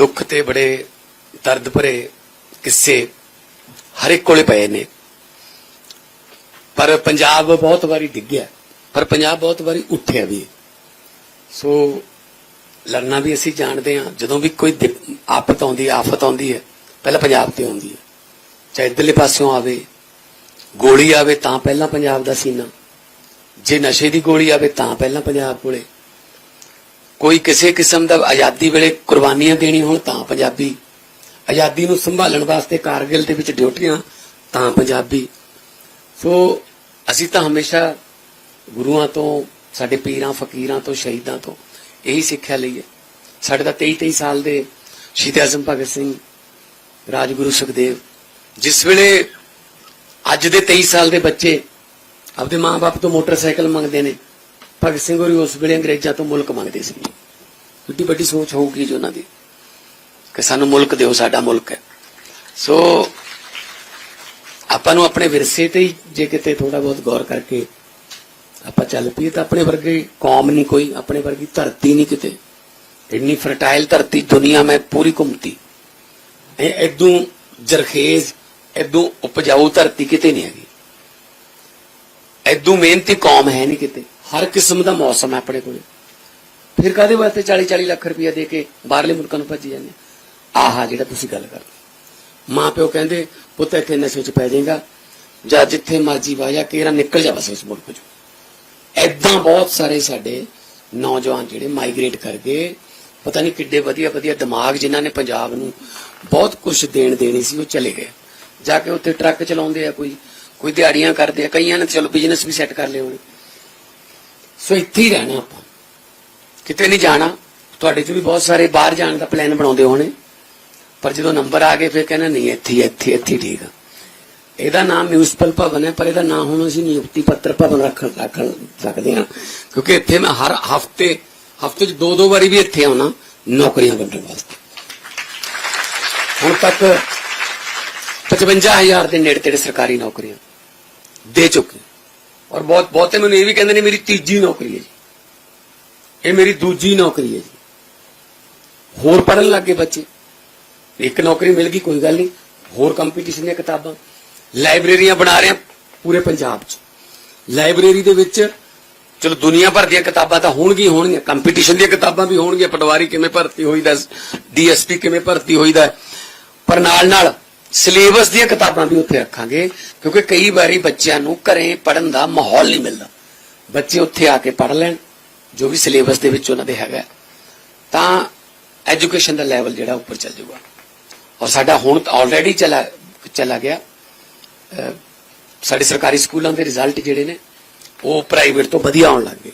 ਦੁੱਖ ਤੇ ਬੜੇ ਦਰਦ ਭਰੇ ਕਿੱਸੇ ਹਰ ਇੱਕ ਕੋਲੇ ਪਏ ਨੇ। ਪਰ ਪੰਜਾਬ ਬਹੁਤ ਵਾਰੀ ਡਿੱਗਿਆ, ਪਰ ਪੰਜਾਬ ਬਹੁਤ ਵਾਰੀ ਉੱਠਿਆ ਵੀ। ਸੋ ਲੜਨਾ ਵੀ ਅਸੀਂ ਜਾਣਦੇ ਹਾਂ, ਜਦੋਂ ਵੀ ਕੋਈ ਆਫਤ ਆਉਂਦੀ ਹੈ, ਆਫਤ ਆਉਂਦੀ ਹੈ, ਪਹਿਲਾਂ ਪੰਜਾਬ ਤੇ ਆਉਂਦੀ ਹੈ। ਚਾਹੇ ਇੱਧਰਲੇ ਪਾਸਿਓਂ ਆਵੇ, ਗੋਲੀ ਆਵੇ ਤਾਂ ਪਹਿਲਾਂ ਪੰਜਾਬ ਦਾ ਸੀਨਾ। ਜੇ ਨਸ਼ੇ ਦੀ ਗੋਲੀ ਆਵੇ ਤਾਂ ਪਹਿਲਾਂ ਪੰਜਾਬ ਕੋਲੇ। ਕੋਈ ਕਿਸੇ ਕਿਸਮ ਦਾ ਆਜ਼ਾਦੀ ਵੇਲੇ ਕੁਰਬਾਨੀਆਂ ਦੇਣੀ ਹੋਣ ਤਾਂ ਪੰਜਾਬੀ। ਆਜ਼ਾਦੀ ਨੂੰ ਸੰਭਾਲਣ ਵਾਸਤੇ ਕਾਰਗਿਲ ਦੇ ਵਿੱਚ ਡਿਊਟੀਆਂ ਤਾਂ ਪੰਜਾਬੀ। ਸੋ ਅਸੀਂ ਤਾਂ ਹਮੇਸ਼ਾ ਗੁਰੂਆਂ ਤੋਂ, ਸਾਡੇ ਪੀਰਾਂ, ਫਕੀਰਾਂ ਤੋਂ, ਸ਼ਹੀਦਾਂ ਤੋਂ ਇਹੀ ਸਿੱਖਿਆ ਲਈ ਹੈ। ਸਾਡੇ ਤਾਂ 23 23 ਸਾਲ ਦੇ ਸ਼ਹੀਦ ਆਜ਼ਮ ਭਗਤ ਸਿੰਘ, ਰਾਜਗੁਰੂ ਸੁਖਦੇਵ, ਜਿਸ ਵੇਲੇ ਅੱਜ ਦੇ 23 ਸਾਲ ਦੇ ਬੱਚੇ ਆਪਦੇ ਮਾਪੇ ਤੋਂ ਮੋਟਰਸਾਈਕਲ ਮੰਗਦੇ ਨੇ ਭਗਤ ਸਿੰਘ ਹੋਰੀ ਉਸ ਵੇਲੇ ਅੰਗਰੇਜ਼ਾਂ ਤੋਂ ਮੁਲਕ ਮੰਗਦੇ ਸੀ। ਕਿੰਨੀ ਵੱਡੀ ਸੋਚ ਹੋਊਗੀ ਜੀ ਉਹਨਾਂ ਦੀ ਕਿ ਸਾਨੂੰ ਮੁਲਕ ਦਿਓ, ਸਾਡਾ ਮੁਲਕ ਹੈ। ਸੋ ਆਪਾਂ ਨੂੰ ਆਪਣੇ ਵਿਰਸੇ ਤੇ ਹੀ ਜੇ ਕਿਤੇ ਥੋੜਾ ਬਹੁਤ ਗੌਰ ਕਰਕੇ ਆਪਾਂ ਚੱਲ ਪਈਏ ਤਾਂ ਆਪਣੇ ਵਰਗੀ ਕੌਮ ਨਹੀਂ ਕੋਈ, ਆਪਣੇ ਵਰਗੀ ਧਰਤੀ ਨਹੀਂ ਕਿਤੇ। ਇੰਨੀ ਫਰਟਾਈਲ ਧਰਤੀ ਦੁਨੀਆ ਮੈਂ ਪੂਰੀ ਘੁੰਮਤੀ। ਇਹ ਇਦੋਂ ਜਰਖੇਜ਼ ਇਦੋਂ ਉਪਜਾਊ ਧਰਤੀ ਕਿਤੇ ਨਹੀਂ ਹੈਗੀ। ਇਦੋਂ ਮਿਹਨਤੀ ਕੌਮ ਹੈ ਨਹੀਂ ਕਿਤੇ। ਹਰ ਕਿਸਮ ਦਾ ਮੌਸਮ ਹੈ ਆਪਣੇ ਕੋਲ। ਫਿਰ ਕਾਦੇ ਵਾਸਤੇ 40 40 ਲੱਖ ਰੁਪਇਆ ਦੇ ਕੇ ਬਾਹਰਲੇ ਮੁਲਕਾਂ ਨੂੰ ਭੱਜੀ ਜਾਂਦੇ? ਆਹਾ, ਜਿਹੜਾ ਤੁਸੀਂ ਗੱਲ ਕਰਦੇ। ਮਾਂ ਪਿਓ ਕਹਿੰਦੇ, ਪੁੱਤ, ਇੱਥੇ ਨਸ਼ੇ 'ਚ ਪੈ ਜਾਏਗਾ। ਜਾਂ ਜਿੱਥੇ ਮਰਜ਼ੀ ਵਾਜਾ ਕੇਰਾ ਨਿਕਲ ਜਾ ਬਸ ਇਸ ਮੁਲਕ 'ਚੋਂ। ਐਦਾਂ ਬਹੁਤ ਸਾਰੇ ਸਾਡੇ ਨੌਜਵਾਨ ਜਿਹੜੇ ਮਾਈਗ੍ਰੇਟ ਕਰ ਗਏ। ਪਤਾ ਨਹੀਂ ਕਿੱਡੇ ਵਧੀਆ ਵਧੀਆ ਦਿਮਾਗ ਜਿਨ੍ਹਾਂ ਨੇ ਪੰਜਾਬ ਨੂੰ ਬਹੁਤ ਕੁਝ ਦੇਣ ਦੇਣੀ ਸੀ, ਉਹ ਚਲੇ ਗਏ। ਜਾ ਕੇ ਉੱਥੇ ਟਰੱਕ ਚਲਾਉਂਦੇ ਆ ਕੋਈ ਕੋਈ ਦਿਹਾੜੀਆਂ ਕਰਦੇ ਆ। ਕਈਆਂ ਨੇ ਚਲੋ ਬਿਜ਼ਨਸ ਵੀ ਸੈੱਟ ਕਰ ਲਏ ਹੋਣੇ। ਸੋ ਇੱਥੇ ਹੀ ਰਹਿਣਾ ਆਪਾਂ। ਕਿਤੇ ਨਹੀਂ ਜਾਣਾ। ਤੁਹਾਡੇ ਚ ਵੀ ਬਹੁਤ ਸਾਰੇ ਬਾਹਰ ਜਾਣ ਦਾ ਪਲਾਨ ਬਣਾਉਂਦੇ ਹੋਣੇ। ਪਰ ਜਦੋਂ ਨੰਬਰ ਆ ਗਏ, ਫਿਰ ਕਹਿੰਦੇ ਨਹੀਂ, ਇੱਥੇ ਇੱਥੇ ਇੱਥੇ ਠੀਕ ਆ। ਇਹਦਾ ਨਾਮ ਮਿਊਨਿਸਪਲ ਭਵਨ ਹੈ, ਪਰ ਇਹਦਾ ਨਾਮ ਹੁਣ ਅਸੀਂ ਨਿਯੁਕਤੀ ਪੱਤਰ ਭਵਨ ਰੱਖ ਰੱਖ ਸਕਦੇ ਹਾਂ। ਕਿਉਂਕਿ ਇੱਥੇ ਮੈਂ ਹਰ ਹਫ਼ਤੇ ਹਫ਼ਤੇ 'ਚ ਦੋ ਦੋ ਵਾਰੀ ਵੀ ਇੱਥੇ ਆਉਣਾ, ਨੌਕਰੀਆਂ ਵੰਡਣ ਵਾਸਤੇ। ਹੁਣ ਤੱਕ 55000 ਦੇ ਨੇੜੇ ਤੇੜੇ ਸਰਕਾਰੀ ਨੌਕਰੀਆਂ ਦੇ ਚੁੱਕੇ। ਔਰ ਬਹੁਤ, ਬਹੁਤੇ ਮੈਨੂੰ ਇਹ ਵੀ ਕਹਿੰਦੇ ਨੇ ਮੇਰੀ ਤੀਜੀ ਨੌਕਰੀ ਹੈ ਜੀ। ਇਹ ਮੇਰੀ ਦੂਜੀ ਨੌਕਰੀ ਹੈ ਜੀ। ਹੋਰ ਪੜਨ ਲੱਗੇ ਬੱਚੇ। ਇੱਕ ਨੌਕਰੀ ਮਿਲ ਗਈ, ਕੋਈ ਗੱਲ ਨਹੀਂ। ਹੋਰ ਕੰਪੀਟੀਸ਼ਨ ਦੀਆਂ ਕਿਤਾਬਾਂ। ਲਾਇਬ੍ਰੇਰੀਆਂ ਬਣਾ ਰਹੇ ਆ ਪੂਰੇ ਪੰਜਾਬ 'ਚ। ਲਾਇਬ੍ਰੇਰੀ ਦੇ ਵਿੱਚ ਚਲੋ ਦੁਨੀਆ ਭਰ ਦੀਆਂ ਕਿਤਾਬਾਂ ਤਾਂ ਹੋਣਗੀਆਂ ਹੋਣਗੀਆਂ। ਕੰਪੀਟੀਸ਼ਨ ਦੀਆਂ ਕਿਤਾਬਾਂ ਵੀ ਹੋਣਗੀਆਂ। ਪਟਵਾਰੀ ਕਿਵੇਂ ਭਰਤੀ ਹੋਈਦਾ ਡੀਐਸਪੀ ਕਿਵੇਂ ਭਰਤੀ ਹੋਈਦਾ। ਪਰ ਨਾਲ ਨਾਲ ਸਿਲੇਬਸ ਦੀਆਂ ਕਿਤਾਬਾਂ ਵੀ ਉੱਥੇ ਰੱਖਾਂਗੇ, ਕਿਉਂਕਿ ਕਈ ਵਾਰੀ ਬੱਚਿਆਂ ਨੂੰ ਘਰੇ ਪੜਨ ਦਾ ਮਾਹੌਲ ਨਹੀਂ ਮਿਲਦਾ। ਬੱਚੇ ਉੱਥੇ ਆ ਕੇ ਪੜ ਲੈਣ, ਜੋ ਵੀ ਸਿਲੇਬਸ ਦੇ ਵਿੱਚ ਉਹਨਾਂ ਦੇ ਹੈਗਾ ਤਾਂ ਐਜੂਕੇਸ਼ਨ ਦਾ ਲੈਵਲ ਜਿਹੜਾ ਉੱਪਰ ਚੱਲ ਜਾਊਗਾ। ਔਰ ਸਾਡਾ ਹੁਣ ਆਲਰੇਡੀ ਚਲਾ ਚਲਾ ਗਿਆ। ਸਾਡੇ ਸਰਕਾਰੀ ਸਕੂਲਾਂ ਦੇ ਰਿਜ਼ਲਟ ਜਿਹੜੇ ਨੇ, ਉਹ ਪ੍ਰਾਈਵੇਟ ਤੋਂ ਵਧੀਆ ਆਉਣ ਲੱਗ ਗਏ।